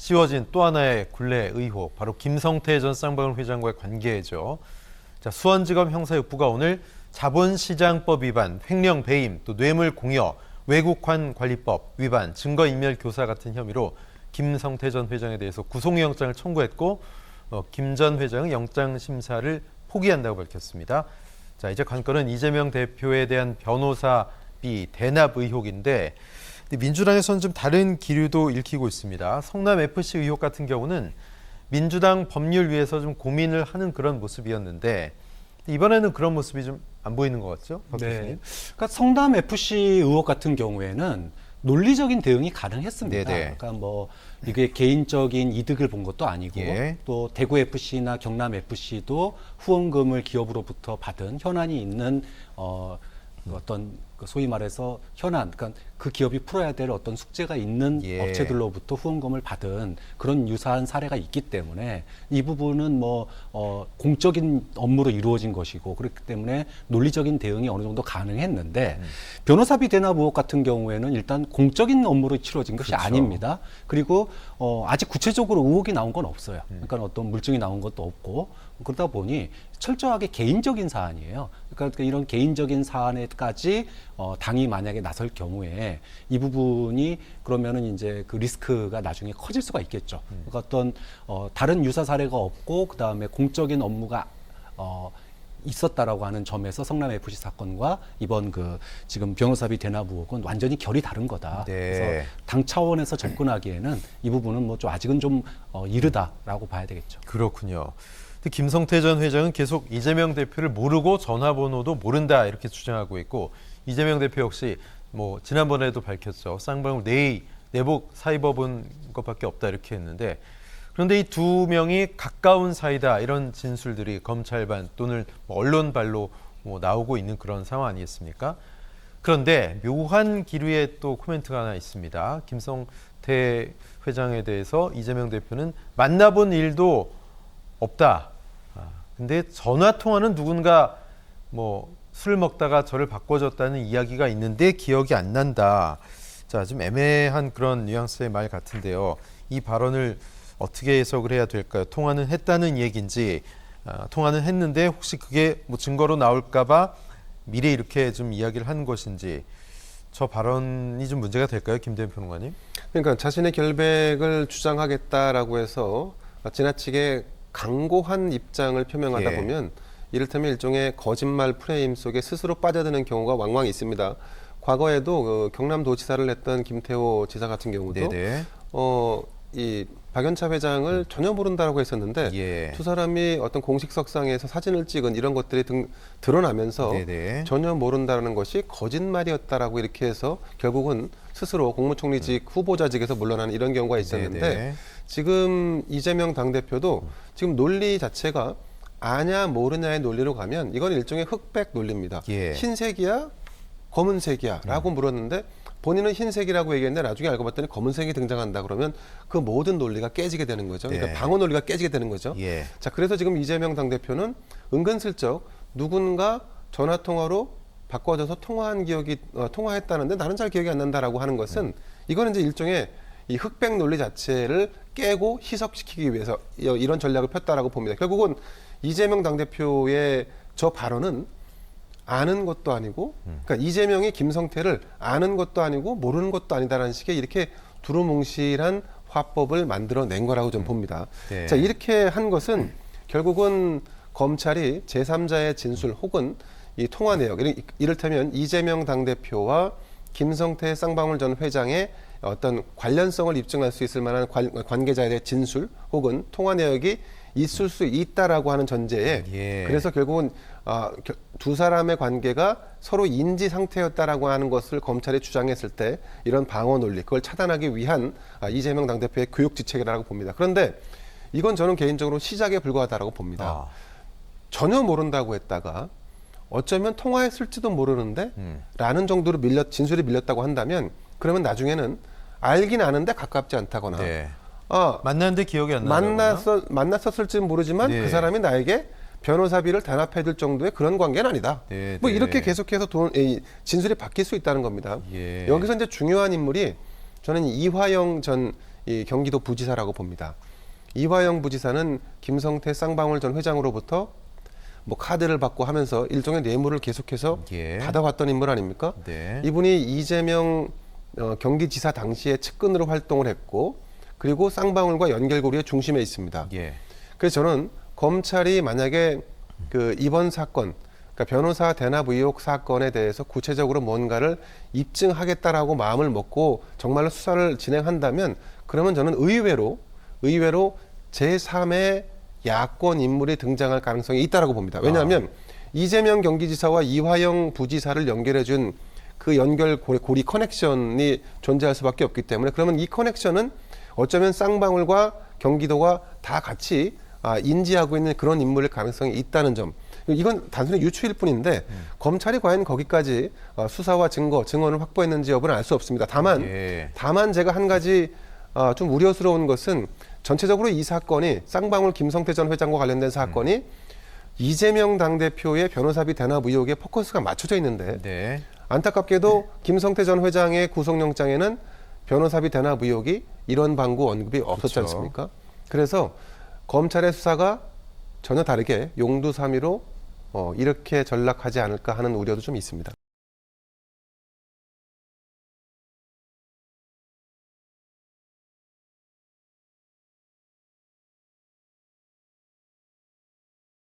씌워진 또 하나의 굴레 의혹, 바로 김성태 전 쌍방울 회장과의 관계죠. 자, 수원지검 형사육부가 오늘 자본시장법 위반, 횡령 배임, 또 뇌물 공여, 외국환 관리법 위반, 증거인멸 교사 같은 혐의로 김성태 전 회장에 대해서 구속영장을 청구했고 어, 김전 회장은 영장 심사를 포기한다고 밝혔습니다. 자, 이제 관건은 이재명 대표에 대한 변호사비 대납 의혹인데 민주당에서는 좀 다른 기류도 읽히고 있습니다. 성남 FC 의혹 같은 경우는 민주당 법률 위에서 좀 고민을 하는 그런 모습이었는데 이번에는 그런 모습이 좀 안 보이는 것 같죠? 박 네. 교수님? 그러니까 성남 FC 의혹 같은 경우에는 논리적인 대응이 가능했습니다. 네네. 그러니까 뭐 이게 개인적인 이득을 본 것도 아니고 예. 또 대구 FC나 경남 FC도 후원금을 기업으로부터 받은 현안이 있는 어 어떤 그 소위 말해서 현안, 그러니까 그 기업이 풀어야 될 어떤 숙제가 있는 예. 업체들로부터 후원금을 받은 그런 유사한 사례가 있기 때문에 이 부분은 뭐 어, 공적인 업무로 이루어진 것이고 그렇기 때문에 논리적인 대응이 어느 정도 가능했는데 음. 변호사비 대납 의혹 같은 경우에는 일단 공적인 업무로 치러진 것이 그렇죠. 아닙니다. 그리고 어, 아직 구체적으로 의혹이 나온 건 없어요. 음. 그러니까 어떤 물증이 나온 것도 없고 그러다 보니 철저하게 개인적인 사안이에요. 그러니까 이런 개인적인 사안에까지 어, 당이 만약에 나설 경우에 이 부분이 그러면은 이제 그 리스크가 나중에 커질 수가 있겠죠. 음. 그러니까 어떤 어, 다른 유사 사례가 없고 그 다음에 공적인 업무가 어, 있었다라고 하는 점에서 성남 FC 사건과 이번 그 지금 변호사비 대납 의혹은 완전히 결이 다른 거다. 네. 그래서 당 차원에서 접근하기에는 이 부분은 뭐 좀 아직은 좀 어, 이르다라고 봐야 되겠죠. 그렇군요. 근데 김성태 전 회장은 계속 이재명 대표를 모르고 전화번호도 모른다 이렇게 주장하고 있고 이재명 대표 역시 뭐 지난번에도 밝혔죠. 쌍방울 내의 내복 사입어 본 것밖에 없다 이렇게 했는데 그런데 이 두 명이 가까운 사이다 이런 진술들이 검찰반 또는 뭐 언론 발로 뭐 나오고 있는 그런 상황 아니겠습니까? 그런데 묘한 기류에 또 코멘트가 하나 있습니다. 김성태 회장에 대해서 이재명 대표는 만나본 일도 없다. 아, 근데 전화 통화는 누군가 뭐 술 먹다가 저를 바꿔줬다는 이야기가 있는데 기억이 안 난다. 자, 좀 애매한 그런 뉘앙스의 말 같은데요. 이 발언을 어떻게 해석을 해야 될까요? 통화는 했다는 얘기인지 아, 통화는 했는데 혹시 그게 뭐 증거로 나올까봐 미리 이렇게 좀 이야기를 한 것인지 저 발언이 좀 문제가 될까요, 김대현 평론가님? 그러니까 자신의 결백을 주장하겠다라고 해서 지나치게 강고한 입장을 표명하다 예. 보면 이를테면 일종의 거짓말 프레임 속에 스스로 빠져드는 경우가 왕왕 있습니다. 과거에도 그 경남도지사를 했던 김태호 지사 같은 경우도 네네. 어, 이 박연차 회장을 전혀 모른다라고 했었는데 예. 두 사람이 어떤 공식석상에서 사진을 찍은 이런 것들이 등, 드러나면서 네네. 전혀 모른다는 것이 거짓말이었다라고 이렇게 해서 결국은 스스로 국무총리직 후보자직에서 물러나는 이런 경우가 있었는데 네네. 지금 이재명 당대표도 지금 논리 자체가 아냐 모르냐의 논리로 가면 이건 일종의 흑백 논리입니다. 예. 흰색이야 검은색이야 라고 물었는데 본인은 흰색이라고 얘기했는데 나중에 알고 봤더니 검은색이 등장한다 그러면 그 모든 논리가 깨지게 되는 거죠. 네. 그러니까 방어 논리가 깨지게 되는 거죠. 예. 자, 그래서 지금 이재명 당대표는 은근슬쩍 누군가 전화 통화로 바꿔줘서 통화한 기억이 어, 통화했다는데 나는 잘 기억이 안 난다라고 하는 것은 이거는 이제 일종의 이 흑백 논리 자체를 깨고 희석시키기 위해서 이- 이런 전략을 폈다라고 봅니다. 결국은 이재명 당대표의 저 발언은 아는 것도 아니고, 그러니까 이재명이 김성태를 아는 것도 아니고 모르는 것도 아니다라는 식의 이렇게 두루뭉실한 화법을 만들어낸 거라고 좀 봅니다. 네. 자 이렇게 한 것은 결국은 검찰이 제3자의 진술 혹은 이 통화 내역, 이를- 이를테면 이재명 당대표와 김성태 쌍방울 전 회장의 어떤 관련성을 입증할 수 있을 만한 관, 관계자에 대해 진술 혹은 통화 내역이 있을 수 있다라고 하는 전제에 예. 그래서 결국은 아, 겨- 두 사람의 관계가 서로 인지 상태였다라고 하는 것을 검찰이 주장했을 때 이런 방어 논리 그걸 차단하기 위한 아, 이재명 당대표의 교육 지책이라고 봅니다. 그런데 이건 저는 개인적으로 시작에 불과하다라고 봅니다. 아, 전혀 모른다고 했다가 어쩌면 통화했을지도 모르는데 음. 라는 정도로 밀렸 진술이 밀렸다고 한다면 그러면 나중에는 알긴 아는데 가깝지 않다거나 네. 아 만났는데 기억이 안 나요. 만났어 만났었을지는 모르지만 네. 그 사람이 나에게 변호사비를 대납해줄 정도의 그런 관계는 아니다. 네, 뭐 네. 이렇게 계속해서 돈, 이 진술이 바뀔 수 있다는 겁니다. 예. 여기서 이제 중요한 인물이 저는 이화영 전 이 경기도 부지사라고 봅니다. 이화영 부지사는 김성태 쌍방울 전 회장으로부터 뭐 카드를 받고 하면서 일종의 뇌물을 계속해서 예. 받아왔던 인물 아닙니까? 네. 이분이 이재명 어, 경기지사 당시에 측근으로 활동을 했고 그리고 쌍방울과 연결고리의 중심에 있습니다. 예. 그래서 저는 검찰이 만약에 그 이번 사건, 그러니까 변호사 대납 의혹 사건에 대해서 구체적으로 뭔가를 입증하겠다라고 마음을 먹고 정말로 수사를 진행한다면 그러면 저는 의외로 의외로 제3의 야권 인물이 등장할 가능성이 있다라고 봅니다. 왜냐하면 이재명 경기지사와 이화영 부지사를 연결해 준 그 연결 고리, 고리 커넥션이 존재할 수밖에 없기 때문에 그러면 이 커넥션은 어쩌면 쌍방울과 경기도가 다 같이 아, 인지하고 있는 그런 인물일 가능성이 있다는 점. 이건 단순히 유추일 뿐인데 검찰이 과연 거기까지 어, 수사와 증거, 증언을 확보했는지 여부는 알 수 없습니다. 다만 예. 다만 제가 한 가지 아, 좀 우려스러운 것은 전체적으로 이 사건이 쌍방울 김성태 전 회장과 관련된 사건이 이재명 당대표의 변호사비 대납 의혹에 포커스가 맞춰져 있는데 네. 안타깝게도 김성태 전 회장의 구속영장에는 변호사비 대납 의혹이 이런 방구 언급이 없었지 그렇죠. 않습니까? 그래서 검찰의 수사가 전혀 다르게 용두사미로 어, 이렇게 전락하지 않을까 하는 우려도 좀 있습니다.